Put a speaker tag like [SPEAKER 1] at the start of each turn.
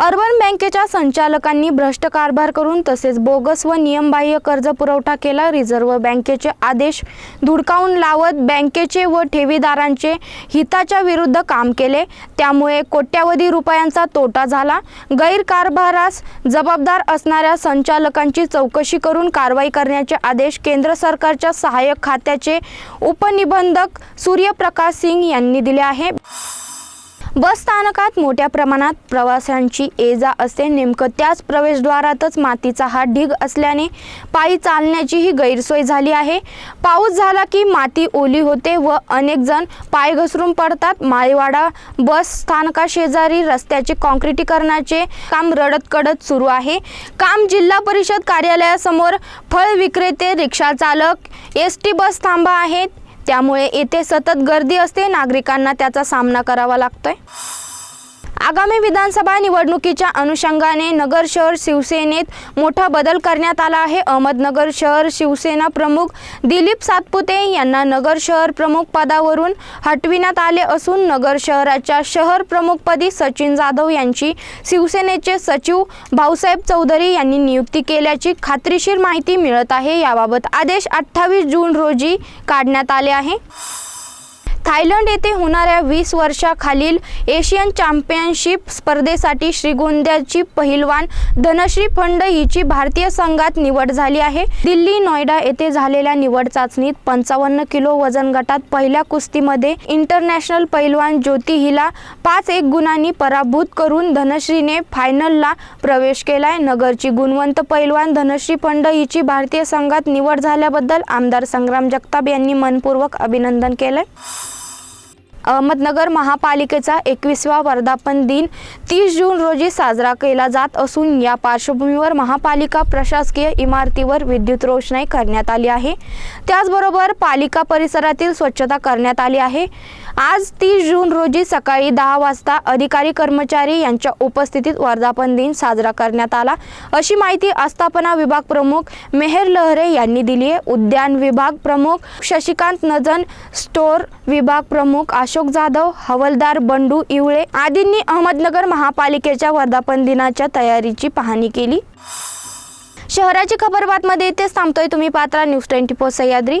[SPEAKER 1] Urban बँकेच्या संचालकांनी भ्रष्ट कारभार करून तसेच बोगस व नियमबाह्य कर्ज पुरवठा केला. रिझर्व्ह बँकेचे आदेश धुडकावून लावत बँकेचे व ठेवीदारांचे हिताच्या विरुद्ध काम केले. त्यामुळे कोट्यावधी रुपयांचा तोटा झाला. गैरकारभारास जबाबदार असणाऱ्या संचालकांची चौकशी करून कारवाई करण्याचे आदेश केंद्र सरकारच्या सहाय्यक खात्याचे उपनिबंधक सूर्यप्रकाश सिंग यांनी दिले आहे. बस स्थानकात मोठ्या प्रमाणात प्रवाशांची ये जा असते. नेमकं त्याच प्रवेशद्वारातच मातीचा हा ढीग असल्याने पायी चालण्याचीही गैरसोय झाली आहे. पाऊस झाला की माती ओली होते व अनेक जण पाय घसरून पडतात. माळीवाडा बस स्थानकाशेजारी रस्त्याचे कॉन्क्रिटीकरणाचे काम रडत कडत सुरू आहे. काम जिल्हा परिषद कार्यालयासमोर फळ विक्रेते रिक्षा चालक एस टी बस थांबा आहेत. त्यामुळे येथे सतत गर्दी असते. नागरिकांना त्याचा सामना करावा लागतोय. आगामी विधानसभा निवडणुकीच्या अनुषंगाने नगर शहर शिवसेनेत मोठा बदल करण्यात आला आहे. अहमदनगर शहर शिवसेना प्रमुख दिलीप सातपुते यांना नगर शहर प्रमुख पदावरून हटविण्यात आले असून नगर शहराच्या शहर प्रमुखपदी सचिन जाधव यांची शिवसेनेचे सचिव भाऊसाहेब चौधरी यांनी नियुक्ती केल्याची खात्रीशीर माहिती मिळत आहे. याबाबत आदेश अठ्ठावीस जून रोजी काढण्यात आले आहे. थायलंड येथे होणाऱ्या वीस वर्षाखालील एशियन चॅम्पियनशिप स्पर्धेसाठी श्रीगोंद्याची पहिलवान धनश्री फंड हिची भारतीय संघात निवड झाली आहे. दिल्ली नोएडा येथे झालेल्या निवड चाचणीत पंचावन्न किलो वजन गटात पहिल्या कुस्तीमध्ये इंटरनॅशनल पहिलवान ज्योती हिला पाच एक गुणांनी पराभूत करून धनश्रीने फायनलला प्रवेश केलाय. नगरची गुणवंत पैलवान धनश्री फंड हिची भारतीय संघात निवड झाल्याबद्दल आमदार संग्राम जगताप यांनी मनपूर्वक अभिनंदन केलंय. अहमदनगर महापालिकेचा एकवीसवा वर्धापन दिन तीस जून रोजी साजरा केला जात असून या पार्श्वभूमीवर महापालिका प्रशासकीय इमारतीवर विद्युत रोषणाई करण्यात आली आहे. त्याचबरोबर पालिका परिसरातील स्वच्छता करण्यात आली आहे. आज तीस जून रोजी सकाळी दहा वाजता अधिकारी कर्मचारी यांच्या उपस्थितीत वर्धापन दिन साजरा करण्यात आला. अशी माहिती आस्थापना विभाग प्रमुख मेहर लहरे यांनी दिली आहे. उद्यान विभाग प्रमुख शशिकांत नजन स्टोअर विभाग प्रमुख अशोक जाधव हवलदार बंडू इवळे आदींनी अहमदनगर महापालिकेच्या वर्धापन दिनाच्या तयारीची पाहणी केली. शहराची खबर बातमध्ये इथेच थांबतोय तुम्ही Patra. News twenty four Sahyadri.